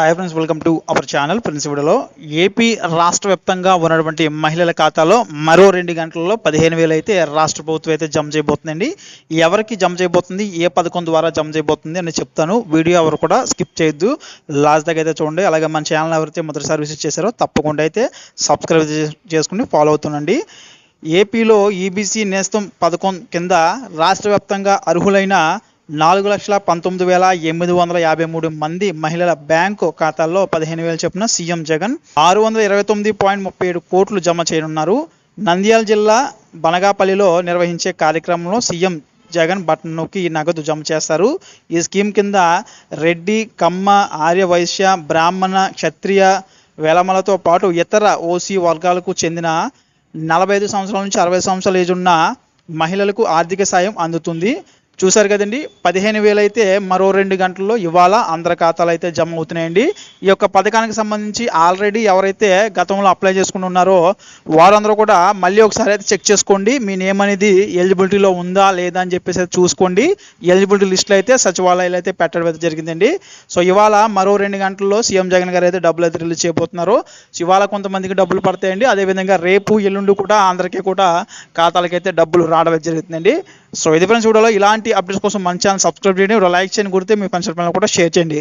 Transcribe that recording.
Hi friends welcome to our channel friends వీడియోలో AP రాష్ట్ర వ్యాప్తంగా ఉన్నటువంటి మహిళల ఖాతాలో మరో రెండు గంటల్లో పదిహేను వేలు అయితే రాష్ట్ర ప్రభుత్వం అయితే జమ చేయబోతుందండి. ఎవరికి జమ చేయబోతుంది? ఏ పథకం ద్వారా జమ చేయబోతుంది అని చెప్తాను. వీడియో ఎవరు కూడా స్కిప్ చేయొద్దు. లాస్ట్ దాకా అయితే చూడండి. అలాగే మన ఛానల్ ఎవరైతే మొదటిసారి విజిట్ చేశారో తప్పకుండా అయితే సబ్స్క్రైబ్ చేసుకుని ఫాలో అవుతుండండి. ఏపీలో ఈబీసీ నేస్తం పథకం కింద రాష్ట్ర వ్యాప్తంగా అర్హులైన నాలుగు లక్షల పంతొమ్మిది వేల ఎనిమిది వందల యాభై మూడు మంది మహిళల బ్యాంకు ఖాతాల్లో పదిహేను వేల చొప్పున సీఎం జగన్ ఆరు వందల ఇరవై తొమ్మిది పాయింట్ ముప్పై ఏడు కోట్లు జమ చేయనున్నారు. నంద్యాల జిల్లా బనగాపల్లిలో నిర్వహించే కార్యక్రమంలో సీఎం జగన్ బటన్ నొక్కి నగదు జమ చేస్తారు. ఈ స్కీమ్ కింద రెడ్డి కమ్మ ఆర్య వైశ్య బ్రాహ్మణ క్షత్రియ వేలమలతో పాటు ఇతర ఓసీ వర్గాలకు చెందిన నలభై ఐదు సంవత్సరాల నుంచి అరవై సంవత్సరాల ఏజ్ ఉన్న మహిళలకు ఆర్థిక సాయం అందుతుంది. చూశారు కదండి. పదిహేను వేలు అయితే మరో రెండు గంటల్లో ఇవాళ అందరి ఖాతాలు అయితే జమ అవుతున్నాయండి. ఈ యొక్క పథకానికి సంబంధించి ఆల్రెడీ ఎవరైతే గతంలో అప్లై చేసుకుని ఉన్నారో వారందరూ కూడా మళ్ళీ ఒకసారి అయితే చెక్ చేసుకోండి. మీ నేమ్ అనేది ఎలిజిబిలిటీలో ఉందా లేదా అని చెప్పేసి చూసుకోండి. ఎలిజిబిలిటీ లిస్ట్లో అయితే సచివాలయాలు అయితే పెట్టడం అయితే జరిగిందండి. సో ఇవాళ మరో రెండు గంటల్లో సీఎం జగన్ గారు అయితే డబ్బులు అయితే రిలీజ్ చేయబోతున్నారు. సో ఇవాళ కొంతమందికి డబ్బులు పడతాయండి. అదేవిధంగా రేపు ఎల్లుండి కూడా అందరికీ కూడా ఖాతాలకైతే డబ్బులు రావడం జరుగుతుందండి. సో ఇది ఫ్రెండ్స్ వీడియోలో ఇలాంటి అప్డేట్స్ కోసం మన ఛానల్ సబ్స్క్రైబ్ చేయండి. లైక్ చేయండి. గుర్తే మీ ఫ్రెండ్స్ కూడా షేర్ చేయండి.